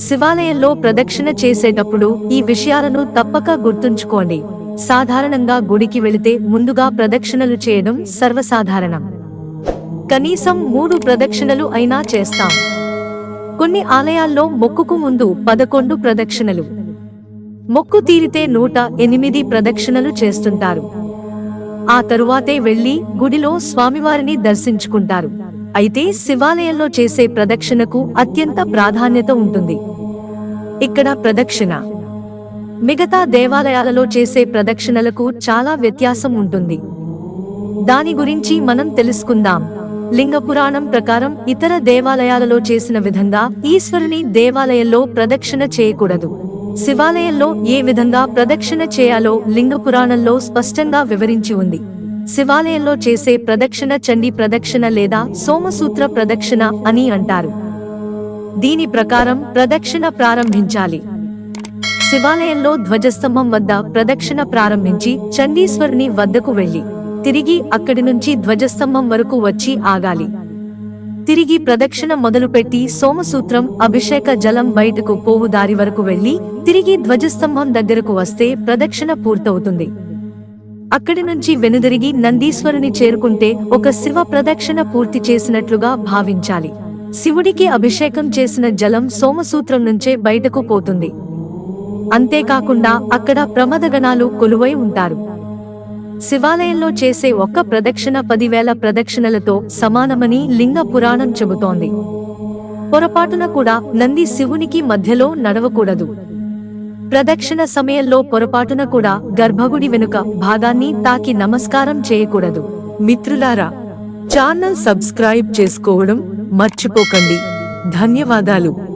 శివాలయంలో ప్రదక్షిణ చేసేటప్పుడు ఈ విషయాలను తప్పక గుర్తుంచుకోండి. సాధారణంగా గుడికి వెళితే ముందుగా ప్రదక్షిణలు చేయడం సర్వసాధారణం. కనీసం మూడు ప్రదక్షిణలు అయినా చేస్తాం. కొన్ని ఆలయాల్లో మొక్కుకు ముందు పదకొండు ప్రదక్షిణలు. మొక్కు తీరితే నూట ఎనిమిది ప్రదక్షిణలు చేస్తుంటారు. ఆ తరువాతే వెళ్ళి గుడిలో స్వామివారిని దర్శించుకుంటారు. అయితే శివాలయంలో చేసే ప్రదక్షిణకు అత్యంత ప్రాధాన్యత ఉంటుంది. ఇక్కడ ప్రదక్షిణ. మిగతా దేవాలయాలలో చేసే ప్రదక్షిణలకు చాలా వ్యత్యాసం ఉంటుంది. దాని గురించి మనం తెలుసుకుందాం. లింగ పురాణం ప్రకారం ఇతర దేవాలయాలలో చేసిన విధంగా ఈశ్వరుని దేవాలయంలో ప్రదక్షిణ చేయకూడదు. శివాలయంలో ఏ విధంగా ప్రదక్షిణ చేయాలో లింగ పురాణంలో స్పష్టంగా వివరించి ఉంది. శివాలయంలో చేసే ప్రదక్షిణ చండీ ప్రదక్షిణ లేదా సోమసూత్ర ప్రదక్షిణ అని అంటారు. దీని ప్రకారం ప్రదక్షిణ ప్రారంభించాలి. శివాలయంలో ధ్వజస్తంభం వద్ద ప్రదక్షిణ ప్రారంభించి చండీశ్వరుని వద్దకు వెళ్ళి తిరిగి అక్కడి నుంచి ధ్వజస్తంభం వరకు వచ్చి ఆగాలి. తిరిగి ప్రదక్షిణ మొదలుపెట్టి సోమసూత్రం అభిషేక జలం బయటకు పోవు దారి వరకు వెళ్ళి తిరిగి ధ్వజస్తంభం దగ్గరకు వస్తే ప్రదక్షిణ పూర్తవుతుంది. అక్కడి నుంచి వెనుదిరిగి నందీశ్వరుని చేరుకుంటే ఒక శివ ప్రదక్షిణ పూర్తి చేసినట్లుగా భావించాలి. శివుడికి అభిషేకం చేసిన జలం సోమసూత్రం నుంచే బయటకు పోతుంది. అంతేకాకుండా అక్కడ ప్రమదగణాలు కొలువై ఉంటారు. శివాలయంలో చేసే ఒక్క ప్రదక్షిణ పదివేల ప్రదక్షిణలతో సమానమని లింగ పురాణం చెబుతోంది. పొరపాటున కూడా నంది శివునికి మధ్యలో నడవకూడదు. ప్రదక్షిణ సమయంలో పొరపాటున కూడా గర్భగుడి వెనుక భాగాన్ని తాకి నమస్కారం చేయకూడదు. మిత్రులారా ఛానల్ సబ్స్క్రైబ్ చేసుకోవడం మర్చిపోకండి. ధన్యవాదాలు.